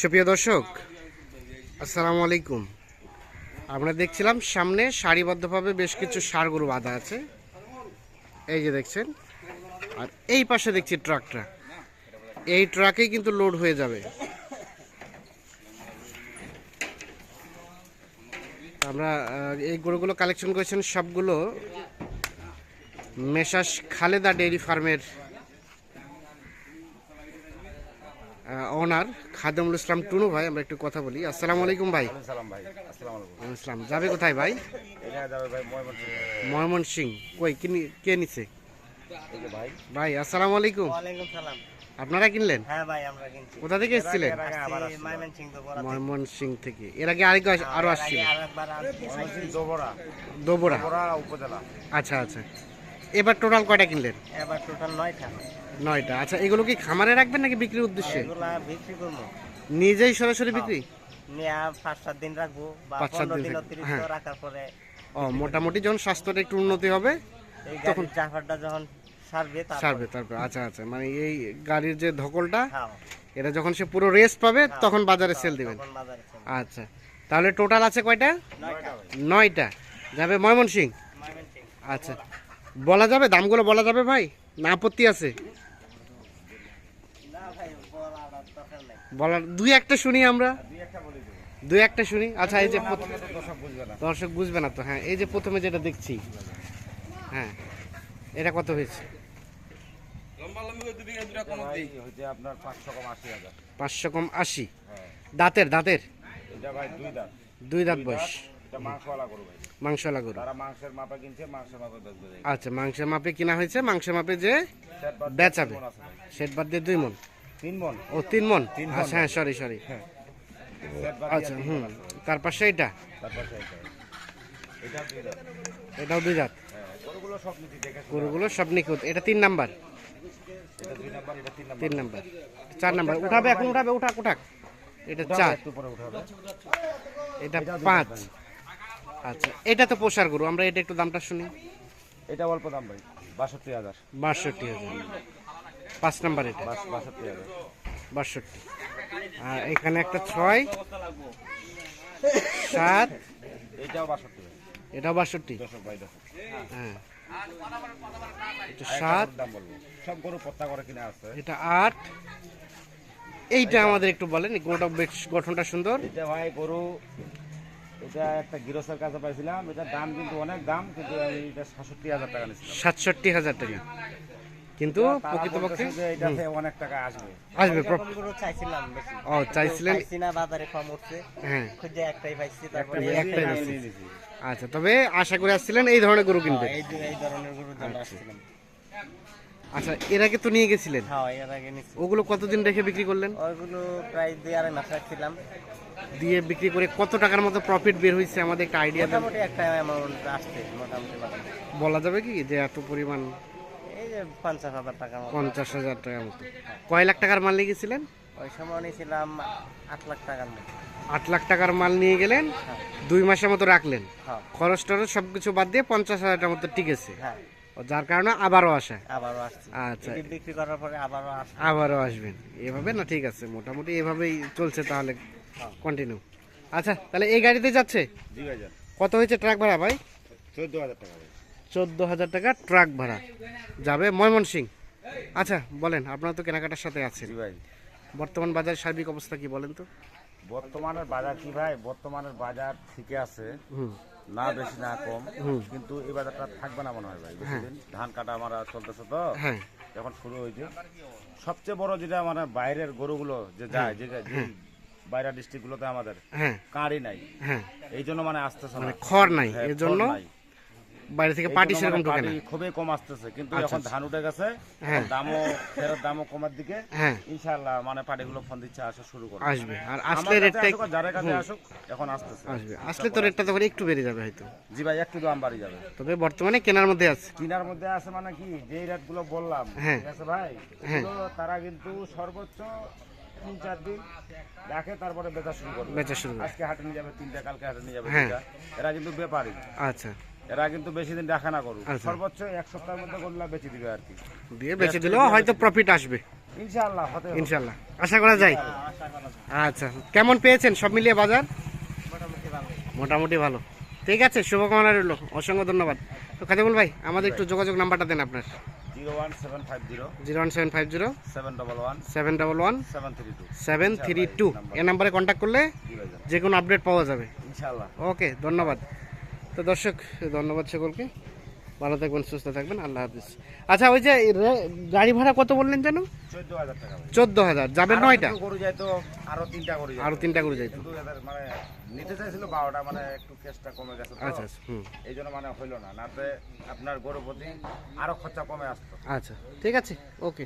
সুপ্রিয় দর্শক, আসসালামু আলাইকুম। আমরা দেখছিলাম সামনে সারিবদ্ধভাবে বেশ কিছু গরু বাঁধা আছে। এই যে দেখছেন, আর এই পাশে দেখছি ট্রাকটা। এই ট্রাকেই কিন্তু লোড হয়ে যাবে। আমরা এই গরুগুলো কালেকশন করেছেন সবগুলো মেশাস খালেদা ডেইরি ফার্মের ওনার খাদমুল ইসলাম টুনু ভাই আমরা একটু কথা বলি। আসসালামু আলাইকুম ভাই। সালাম ভাই আসসালামু। আসসালাম যাবে কোথায় ভাই? ময়মন সিং কই কিনি কে নিছে? ভাই ভাই আসসালামু আলাইকুম। আপনারা কিনলেন? হ্যাঁ ভাই আমরা কিনছি। কোথা থেকে এসেছিলেন? আসছিল। ময়মন সিং থেকে। এর আগে আরেক আরও আসছিল। আরেকবার আসছি। ময়মনসিংহ দোবরা। দোবরা। দোবরা উপজেলা। আচ্ছা আচ্ছা। এবার টোটাল কয়টা কিনলেন? এবার টোটাল নয়টা। নয়টা। আচ্ছা এগুলো কি খামারে রাখবেন নাকি বিক্রির উদ্দেশ্যে? এগুলা বিক্রি করব। নিজেই সরাসরি বিক্রি? নিয়ে পাঁচ সাত দিন রাখব বা পাঁচ সাত পনেরো দিন হ্যাঁ। রাখার পরে ও মোটামুটি যখন স্বাস্থ্যটা একটু উন্নতি হবে তখন জাফারটা যখন সারবে তারপর। সারবে তারপর। আচ্ছা আচ্ছা মানে এই গাড়ির যে ধকলটা হ্যাঁ। এটা যখন সে পুরো রেস্ট পাবে তখন বাজারে সেল দিবেন। আচ্ছা তাহলে টোটাল আছে কয়টা? নয়টা। যাবে ময়মনসিং ময়মনসিংহ। আচ্ছা। বলা যাবে? দামগুলো বলা যাবে ভাই? না আপত্তি আছে? বলার দুই একটা শুনি আমরা। দুই একটা বলে দেবো দুই একটা শুনি? আচ্ছা এই যে দর্শক বুঝবে না দর্শক বুঝবে না তো হ্যাঁ এই যে প্রথমে যেটা দেখছি হ্যাঁ এটা কত হয়েছে? পাঁচশো কম আশি হ্যাঁ। দাঁতের দাঁতের? দুই দাঁত। বয়স। মাংসওয়ালা আচ্ছা মাংসের মাপে কিনা হয়েছে মাংসের মাপে যে বেচাবে। সেট বাদ দিয়ে দুই মন? তিন মন। ও তিন মন? তিন আচ্ছা হ্যাঁ সরি সরি আচ্ছা হুম। তার পাশে এটা? এটাও দুই হ্যাঁ গরুগুলো সব নিখুঁত। এটা তিন নাম্বার? তিন নাম্বার। চার নাম্বার। উঠাবে এখন উঠাবে উঠাক উঠাক। এটা চার। এটা পাঁচ। আচ্ছা এটা তো পোষার গরু আমরা এটা একটু দামটা শুনি। এটা অল্প দাম ভাই বাষট্টি হাজার। বাষট্টি হাজার। পাঁচ নাম্বার এটা। বাষ- বাষট্টি হাজার। বাষট্টি। আর এখানে একটা ছয় সাত এইটাও বাষট্টি এটাও বাষট্টি? হ্যাঁ। এটা সাত। সব গরু পত্তা করে কিনা আছে। এটা আট। এইটা আমাদের একটু বলেন গরুটা বেশ গঠনটা সুন্দর। এটা ভাই গরু এটা একটা গিরসের কাছে পাইছিলাম এটার দাম কিন্তু অনেক দাম কিন্তু আমি এটা সাতষট্টি হাজার টাকা নিয়েছিলাম। সাতষট্টি হাজার টাকা। কিন্তু প্রকৃতপক্ষে বলতেছে যে এটাতে অনেক টাকা আসবে। আসবে চাইছিলাম ও চাইছিলেন পাইছি না বাজারে কম উঠছে। হ্যাঁ। খুঁজে একটাই পাইছি তারপরে একটাই নিয়েছি। আচ্ছা তবে আশা করে আসছিলেন এই ধরনের গরু কিনবে এই যে এই ধরনের গরু জন্য আসছিলাম। আচ্ছা এর আগে তো নিয়ে গেছিলেন? হ্যাঁ এর আগে নিচ্ছি ওগুলো কতদিন রেখে বিক্রি করলেন? ওইগুলো প্রায় দুই আড়াই মাস রাখছিলাম। দিয়ে বিক্রি করে কত টাকার মতো প্রফিট বের হয়েছে আমাদের একটা আইডিয়া মোটামুটি একটা অ্যামাউন্ট আসছে মোটামুটি বলা যাবে কি যে এত পরিমাণ? এই যে পঞ্চাশ হাজার টাকার মতো। পঞ্চাশ হাজার টাকার মতো। কয় লাখ টাকার মাল নিয়ে গেছিলেন? ওই সময় নিয়েছিলাম আট লাখ টাকার মতো। আট লাখ টাকার মাল নিয়ে গেলেন হ্যাঁ। দুই মাসের মতো রাখলেন। হ্যাঁ। খরচ টরচ সব কিছু বাদ দিয়ে পঞ্চাশ হাজার টাকার মতো টিকেছে। হ্যাঁ। যার কারণে আবারও আসে। আবারও আসছে। আচ্ছা। বিক্রি করার পরে আবারও আবারও আসবেন। এভাবে না ঠিক আছে মোটামুটি এভাবেই চলছে তাহলে। কন্টিনিউ আচ্ছা তাহলে এই গাড়িতে যাচ্ছে? কত হয়েছে ট্রাক ভাড়া ভাই? চোদ্দ হাজার টাকা চোদ্দ হাজার টাকা ট্রাক ভাড়া। যাবে ময়মনসিং। আচ্ছা বলেন আপনার তো কেনাকাটার সাথে ভাই। বর্তমান বাজার সার্বিক অবস্থা কি বলেন তো? বর্তমানের বাজার কি ভাই? বর্তমানের বাজার ঠিকই আছে। না বেশি না কম। কিন্তু এই বাজারটা থাকবে না মনে হয় ভাই। বেশি ধান কাটা আমার চলতেছে তো। হ্যাঁ। যখন শুরু হয়েছে। সবচেয়ে বড় যেটা মানে বাইরের গরুগুলো যে যায় যে যে বাইরের ডিস্ট্রিক্ট গুলোতে আমাদের হ্যাঁ। কাঁড়ি নাই। হ্যাঁ। এই জন্য মানে আসতেছে মানে খড় নাই হ্যাঁ, এর জন্য বাইরে থেকে পার্টি সেরকম মানে ঢোকে না। খুবই কম আসতেছে। কিন্তু আচ্ছা, এখন আচ্ছা। ধান উঠে গেছে হ্যাঁ। দামও ফেরত দামও কমার দিকে। হ্যাঁ। ইনশাআল্লাহ মানে পাটিগুলো ফোন দিচ্ছে আসা শুরু করবে। আসবে। আর আসলে রেটটা যাদের কাছে আসুক এখন আসতেছে। আসবে। আসলে তো রেটটা তখন একটু বেড়ে যাবে হয়তো। জি ভাই একটু দাম বাড়ি যাবে। তবে বর্তমানে কেনার মধ্যে আছে। কেনার মধ্যে আছে মানে কি যেই রেটগুলো বললাম হ্যাঁ। ঠিক আছে ভাই? তারা কিন্তু সর্বোচ্চ তিন চার দিন রাখে তারপরে বেচা শুরু করবে। বেচা শুরু আজকে হাটে নিয়ে যাবে তিনটা কালকে হাটে নিয়ে যাবে হ্যাঁ। এরা কিন্তু ব্যাপারী। আচ্ছা। এরা কিন্তু বেশি দিন রাখা না করুক আচ্ছা। সর্বোচ্চ এক সপ্তাহের মধ্যে করলে বেঁচে দিবে আর কি। দিয়ে বেচে দিলেও হয়তো প্রফিট আসবে। ইনশাআল্লাহ হতে ইনশাল্লাহ আশা করা যায়। আচ্ছা। কেমন পেয়েছেন সব মিলিয়ে বাজার? মোটামুটি ভালো। মোটামুটি ভালো। ঠিক আছে শুভকামনা রইল। অসংখ্য ধন্যবাদ। তো খাদিমুল ভাই আমাদের একটু যোগাযোগ নাম্বারটা দেন আপনার। Zero one seven five zero zero one seven five zero seven double one seven double one seven three two seven three two এ নাম্বারে কন্ট্যাক্ট করলে যে কোনো আপডেট পাওয়া যাবে। ইনশাআল্লাহ ওকে ধন্যবাদ। তো দর্শক ধন্যবাদ সকলকে। ভালো থাকবেন সুস্থ থাকবেন আল্লাহ হাফিজ। আচ্ছা ওই যে গাড়ি ভাড়া কত বললেন যেন? চোদ্দ হাজার। যাবে নয়টা? গরু যায় তো আরও তিনটা যায়। আরও তিনটা করে যাইতো মানে নিতে চাইছিল বারোটা মানে একটু কেসটা কমে গেছে আচ্ছা আচ্ছা এই জন্য মানে হইল না নাতে আপনার গরু প্রতি আরও খরচা কমে আসতো। আচ্ছা ঠিক আছে ওকে।